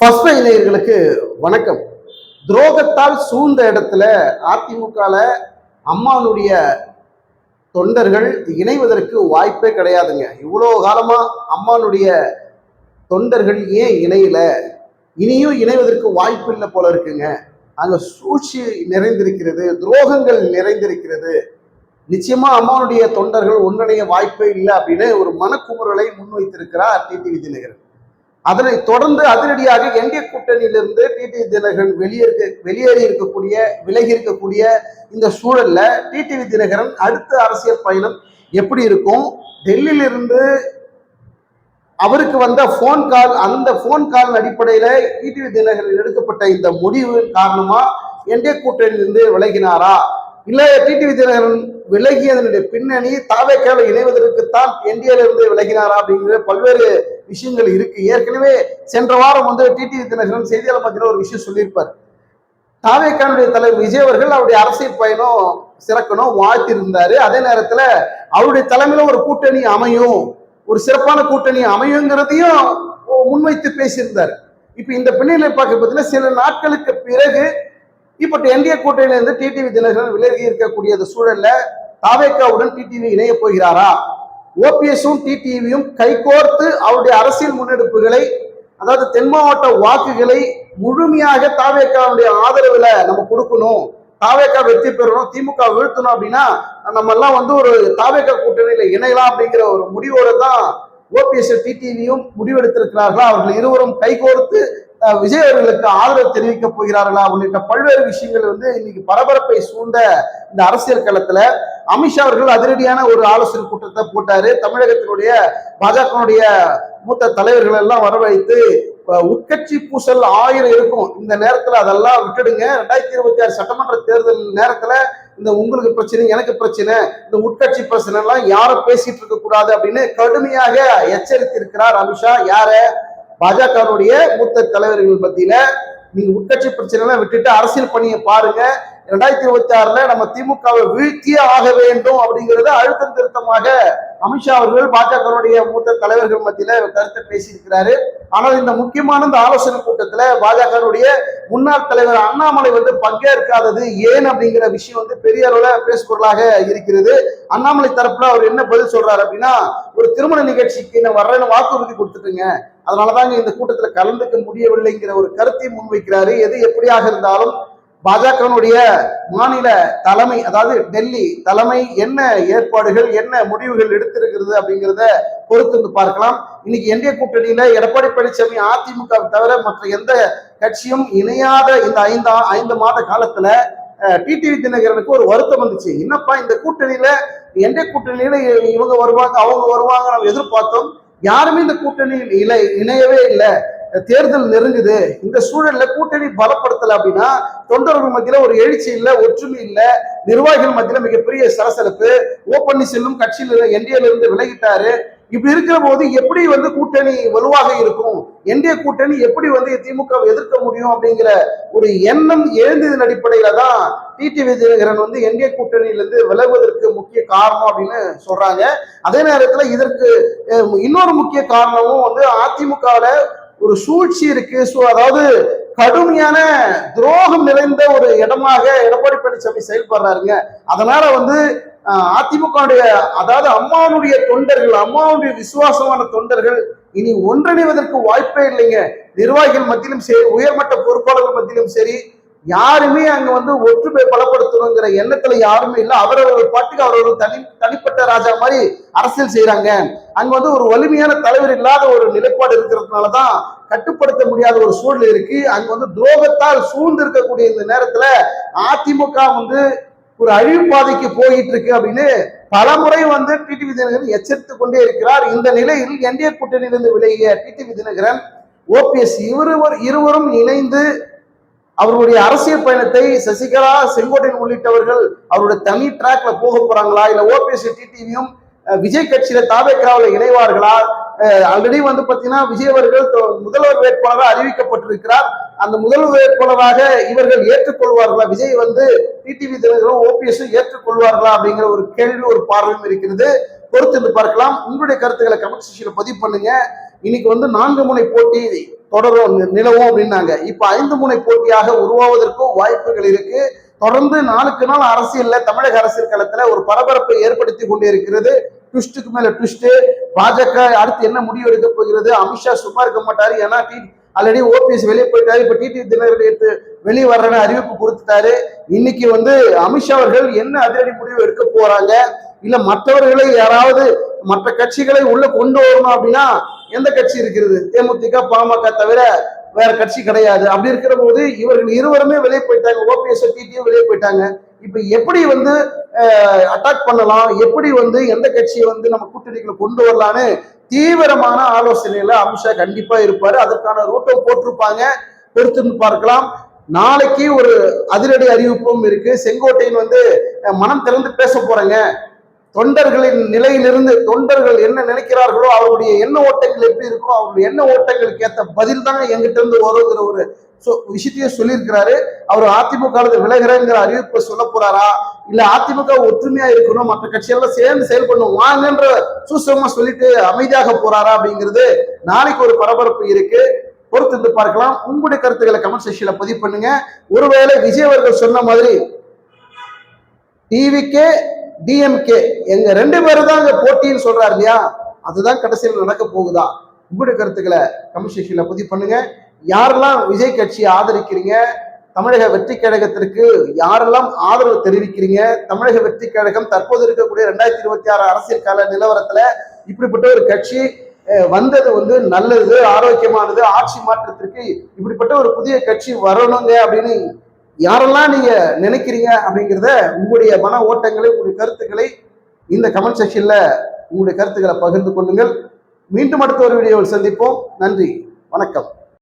First இளைஞர்களுக்கு வணக்கம். துரோகத்தால் சூழ்ந்த இடத்துல அதிமுகவில் அம்மானுடைய தொண்டர்கள் இணைவதற்கு வாய்ப்பே கிடையாதுங்க. இவ்வளோ காலமாக அம்மானுடைய தொண்டர்கள் ஏன் இணையலை? இனியும் இணைவதற்கு வாய்ப்பு இல்லை போல இருக்குங்க. அங்கே சூழ்ச்சி நிறைந்திருக்கிறது துரோகங்கள் நிறைந்திருக்கிறது. நிச்சயமா அம்மானுடைய தொண்டர்கள் ஒன்றிணைய வாய்ப்பே இல்லை அப்படின்னு ஒரு மனக்குமுறலை முன்வைத்திருக்கிறார் டிடிவி தினகரன் அதனை தொடர்ந்து அதிரடியாக என்டிஏ கூட்டணியிலிருந்து டிடிவி தினகரன் வெளியேற்க வெளியேறி இருக்கக்கூடிய விலகி இருக்கக்கூடிய இந்த சூழல்ல டிடிவி தினகரன் அடுத்த அரசியல் பயணம் எப்படி இருக்கும்? டெல்லியிலிருந்து அவருக்கு வந்த ஃபோன் கால் அந்த ஃபோன் கால் அடிப்படையில டிடிவி தினகரன் எடுக்கப்பட்ட இந்த முடிவு காரணமா என்டிஏ கூட்டணியிலிருந்து விலகினாரா? இல்ல டிடிவி தினகரன் விலகியதனுடைய பின்னணி தாவேக்கால இணைவதற்குத்தான் என்டிஏல இருந்து விலகினாரா அப்படிங்கிற பல்வேறு விஷயங்கள் இருக்கு. ஏற்கனவே சென்ற வாரம் வந்து டிடிவி தினகரன் செய்தியாளர் மத்தியில் ஒரு விஷயம் சொல்லியிருப்பார். தாவேக்கானுடைய தலைவர் விஜய் அவர்கள் அவருடைய அரசியல் பயணம் சிறக்கணும் வாழ்த்திருந்தாரு அதே நேரத்துல அவருடைய தலைமையில ஒரு கூட்டணி அமையும். ஒரு சிறப்பான கூட்டணி அமையுங்கிறதையும் முன்வைத்து பேசியிருந்தார். இப்ப இந்த பின்னணியில பார்க்க பார்த்தீங்கன்னா சில நாட்களுக்கு பிறகு இப்ப என்டிஏ கூட்டணியிலிருந்து டிடிவி தினகரன் விலகி இருக்கக்கூடிய சூழல்ல தாவேக்காவுடன் டிடிவி இணைய போகிறாரா? ஓபிஎஸும் டிடிவியும் கைகோர்த்து அவருடைய அரசியல் முன்னெடுப்புகளை அதாவது தென் மாவட்ட வாக்குகளை முழுமையாக தாவேக்காவுடைய ஆதரவுல நம்ம கொடுக்கணும். தாவேக்கா வெற்றி பெறணும் திமுக வீழ்த்தணும் அப்படின்னா நம்ம எல்லாம் வந்து ஒரு தாவேக்கா கூட்டணியில இணையலாம் அப்படிங்கிற ஒரு முடிவோடு தான் ஓபிஎஸ் டிடிவியும் முடிவெடுத்திருக்கிறார்களா? அவர்கள் இருவரும் கைகோர்த்து விஜய் அவர்களுக்கு ஆதரவு தெரிவிக்க போகிறார்களா உள்ளிட்ட பல்வேறு விஷயங்கள் வந்து இன்னைக்கு பரபரப்பை சூழ்ந்த இந்த அரசியல் களத்துல அமித்ஷா அவர்கள் அதிரடியான ஒரு ஆலோசனை கூட்டத்தை போட்டாரு. தமிழகத்தினுடைய பாஜகனுடைய மூத்த தலைவர்கள் எல்லாம் வரவழைத்து உட்கட்சி பூசல் ஆயிரம் இருக்கும். இந்த நேரத்துல அதெல்லாம் விட்டுடுங்க. ரெண்டாயிரத்தி இருபத்தி ஆறு சட்டமன்ற தேர்தல் நேரத்துல இந்த உங்களுக்கு பிரச்சனை எனக்கு பிரச்சனை இந்த உட்கட்சி பிரச்சனை எல்லாம் யாரும் பேசிட்டு இருக்க கூடாது அப்படின்னு கடுமையாக எச்சரித்து இருக்கிறார் அமித்ஷா. யார? பாஜகவுடைய மூத்த தலைவர்கள் மத்தியில நீங்க உட்கட்சி பிரச்சனை எல்லாம் விட்டுட்டு அரசியல் பணியை பாருங்க. ரெண்டாயிரத்தி இருபத்தி ஆறுல நம்ம திமுகவை வீழ்த்தியே ஆக வேண்டும் அப்படிங்கறத அழுத்தம் திருத்தமாக அமித்ஷா அவர்கள் பாஜகவுடைய மூத்த தலைவர்கள் மத்தியில கருத்தை பேசியிருக்கிறாரு. ஆனால் இந்த முக்கியமான இந்த ஆலோசனை கூட்டத்துல பாஜகவுடைய முன்னாள் தலைவர் அண்ணாமலை வந்து பங்கேற்காதது ஏன் அப்படிங்கிற விஷயம் வந்து பெரிய அளவுல பேசுபொருளாக இருக்கிறது. அண்ணாமலை தரப்புல அவர் என்ன பதில் சொல்றாரு அப்படின்னா ஒரு திருமண நிகழ்ச்சிக்கு நான் வர்றேன்னு வாக்குறுதி கொடுத்துட்டுங்க. அதனாலதாங்க இந்த கூட்டத்துல கலந்துக்க முடியவில்லைங்கிற ஒரு கருத்தை முன்வைக்கிறாரு. எது எப்படியாக இருந்தாலும் பாஜகனுடைய மாநில தலைமை அதாவது டெல்லி தலைமை என்ன ஏற்பாடுகள் என்ன முடிவுகள் எடுத்திருக்கிறது அப்படிங்கிறத பொறுத்து வந்து பார்க்கலாம். இன்னைக்கு என்டிஏ கூட்டணியில எடப்பாடி பழனிசாமி அதிமுக தவிர மற்ற எந்த கட்சியும் இணையாத இந்த ஐந்து ஐந்து மாத காலத்துல டிடிவி தினகரனுக்கு ஒரு வருத்தம் வந்துச்சு. என்னப்பா இந்த கூட்டணியில எந்த கூட்டணியில இவங்க வருவாங்க அவங்க வருவாங்க நம்ம எதிர்பார்த்தோம். யாருமே இந்த கூட்டணியில் இலை இணையவே இல்லை. தேர்தல் நெருங்குது. இந்த சூழல்ல கூட்டணி பலப்படுத்தல அப்படின்னா தொண்டர்கள் மத்தியில ஒரு எழுச்சி இல்ல ஒற்றுமை இல்ல. நிர்வாகிகள் மத்தியில மிகப்பெரிய சலசலப்பு. ஓ பன்னீர்செல்வம் கட்சியில என்டிஏல இருந்து விலகிட்டாரு. இப்படி இருக்கிற போது எப்படி வந்து கூட்டணி வலுவாக இருக்கும்? என்டிஏ கூட்டணி எப்படி வந்து திமுக எதிர்க்க முடியும் அப்படிங்கிற ஒரு எண்ணம் எழுந்ததன் அடிப்படையில தான் டிடிவி தினகரன் வந்து என்டிஏ கூட்டணியிலிருந்து விலகுவதற்கு முக்கிய காரணம் அப்படின்னு சொல்றாங்க. அதே நேரத்துல இதற்கு இன்னொரு முக்கிய காரணமும் வந்து அதிமுகவில் ஒரு சூழ்ச்சி இருக்கு. ஸோ அதாவது கடுமையான துரோகம் நிறைந்த ஒரு இடமாக எடப்பாடி பழனிசாமி செயல்படுறாருங்க. அதனால வந்து அஹ், அதிமுகவுடைய அதாவது அம்மாவுடைய தொண்டர்கள் அம்மாவுடைய விசுவாசமான தொண்டர்கள் இனி ஒன்றிணைவதற்கு வாய்ப்பே இல்லைங்க. நிர்வாகிகள் மத்தியிலும் சரி உயர்மட்ட பொறுப்பாளர்கள் மத்தியிலும் சரி யாருமே அங்க வந்து ஒற்றுமை பலப்படுத்தணுங்கிற எண்ணத்துல யாருமே இல்லை. அவரவர் பாட்டுக்கு அவரவர் தனி தனிப்பட்ட ராஜா மாதிரி அரசியல் செய்யறாங்க அங்க வந்து ஒரு வலிமையான தலைவர் இல்லாத ஒரு நிலைப்பாடு இருக்கிறதுனாலதான் கட்டுப்படுத்த முடியாத ஒரு சூழல் இருக்கு. அங்க வந்து துரோகத்தால் சூழ்ந்து இருக்கக்கூடிய இந்த நேரத்துல அதிமுக வந்து ஒரு அழிவு பாதைக்கு போயிட்டு இருக்கு அப்படின்னு பலமுறை வந்து டிடிவி தினகரன் எச்சரித்து கொண்டே இருக்கிறார். இந்த நிலையில் என்டிஏ கூட்டணியிலிருந்து விலகிய டிடிவி தினகரன் ஓபிஎஸ் இருவர் இருவரும் இணைந்து அவருடைய அரசியல் பயணத்தை சசிகலா செங்கோட்டையன் உள்ளிட்டவர்கள் அவருடைய தனி ட்ராக்ல போக போறாங்களா? இல்ல ஓபிஎஸ் டிடிவியும் விஜய் கட்சியில தாவேக்காவில் இணைவார்களா? ஆல்ரெடி வந்து பாத்தீங்கன்னா விஜய் அவர்கள் முதல்வர் வேட்பாளராக அறிவிக்கப்பட்டிருக்கிறார். அந்த முதல்வர் வேட்பாளராக இவர்கள் ஏற்றுக்கொள்வார்களா? விஜய் வந்து டிடிவி தினங்களும் ஓபிஎஸும் ஏற்றுக்கொள்வார்களா? அப்படிங்கிற ஒரு கேள்வி ஒரு பார்வையும் இருக்கிறது. பொறுத்து பார்க்கலாம். உங்களுடைய கருத்துக்களை கமெண்ட் செக்ஷன்ல பதிவு பண்ணுங்க. இன்னைக்கு வந்து நான்கு முனை போட்டி தொடரும் நிலவும் அப்படின்னாங்க. இப்ப ஐந்து முனை போட்டியாக உருவாவதற்கும் வாய்ப்புகள் இருக்கு. தொடர்ந்து நாளுக்கு நாள் அரசியல்ல தமிழக அரசியல் களத்துல ஒரு பரபரப்பை ஏற்படுத்தி கொண்டு இருக்கிறது. ட்விஸ்டுக்கு மேல ட்விஸ்ட் பாஜக அடுத்து என்ன முடிவு எடுக்க போகிறது? அமித்ஷா சும்மா இருக்க மாட்டாரு. ஏன்னா டி ஆல்ரெடி ஓபிஎஸ் வெளியே போயிட்டாரு. இப்ப டிடி தினகரன் எடுத்து வெளியே வர்றேன்னு அறிவிப்பு கொடுத்துட்டாரு. இன்னைக்கு வந்து அமித்ஷா அவர்கள் என்ன அதிரடி முடிவு எடுக்க போறாங்க? இல்ல மற்றவர்களை யாராவது மற்ற கட்சிகளை உள்ள கொண்டு வரணும் அப்படின்னா எந்த கட்சி இருக்கிறது? தேமுதிக பாமக தவிர வேற கட்சி கிடையாது. அப்படி இருக்கிற போது இவர்கள் இருவருமே வெளியே போயிட்டாங்க. ஓபிஎஸ் டிடியும் வெளியே போயிட்டாங்க. இப்ப எப்படி வந்து அட்டாக் பண்ணலாம்? எப்படி வந்து எந்த கட்சியை வந்து நம்ம கூட்டணிகளை கொண்டு வரலான்னு தீவிரமான ஆலோசனையில அமித்ஷா கண்டிப்பா இருப்பாரு. அதற்கான ரூட்டும் போட்டிருப்பாங்க. பொறுத்துன்னு பார்க்கலாம். நாளைக்கு ஒரு அதிரடி அறிவிப்பும் இருக்கு. செங்கோட்டையின் வந்து மனம் திறந்து பேச போறேங்க. தொண்டர்களின் நிலையிலிருந்து தொண்டர்கள் என்ன நினைக்கிறார்களோ அவருடைய எண்ண ஓட்டங்கள் எப்படி இருக்கோ அவருடைய எண்ண ஓட்டங்களுக்கு ஏற்ற பதில் தாங்க எங்கிட்ட இருந்து வருங்கிற ஒரு சொ- விஷயத்தையும் சொல்லியிருக்கிறாரு. அவர் அதிமுக விலகிறேங்கிற அறிவிப்பை சொல்ல போறாரா? இல்ல அதிமுக ஒற்றுமையா இருக்கணும் மற்ற கட்சியெல்லாம் சேர்ந்து செயல்படணும் வாங்கன்ற சூசகமா சொல்லிட்டு அமைதியாக போறாரா அப்படிங்கிறது நாளைக்கு ஒரு பரபரப்பு இருக்கு. பொறுத்திருந்து பார்க்கலாம். உங்களுடைய கருத்துக்களை கமெண்ட் செக்ஷன்ல பதிவு பண்ணுங்க. ஒருவேளை விஜய் அவர்கள் சொன்ன மாதிரி டிவிக்கே டிஎம்கே எங்க ரெண்டு பேரும் தான் அங்க போட்டின்னு சொல்றாரு இல்லையா? அதுதான் கடைசியில் நடக்க போகுதா? உங்களுடைய கருத்துக்களை கமெண்ட் செக்ஷன்ல பதிவு பண்ணுங்க. யாரெல்லாம் விஜய் கட்சியை ஆதரிக்கிறீங்க? தமிழக வெற்றி கழகத்திற்கு யாரெல்லாம் ஆதரவு தெரிவிக்கிறீங்க? தமிழக வெற்றி கழகம் தற்போது இருக்கக்கூடிய ரெண்டாயிரத்தி இருபத்தி ஆறு அரசியல் கால நிலவரத்துல இப்படிப்பட்ட ஒரு கட்சி வந்தது வந்து நல்லது ஆரோக்கியமானது ஆட்சி மாற்றத்திற்கு இப்படிப்பட்ட ஒரு புதிய கட்சி வரணுங்க அப்படின்னு யாரெல்லாம் நீங்க நினைக்கிறீங்க அப்படிங்கிறத உங்களுடைய மன ஓட்டங்களை உங்களுடைய கருத்துக்களை இந்த கமெண்ட் செக்ஷன்ல உங்களுடைய கருத்துக்களை பகிர்ந்து கொள்ளுங்கள். மீண்டும் அடுத்த ஒரு வீடியோவில் சந்திப்போம். நன்றி. வணக்கம்.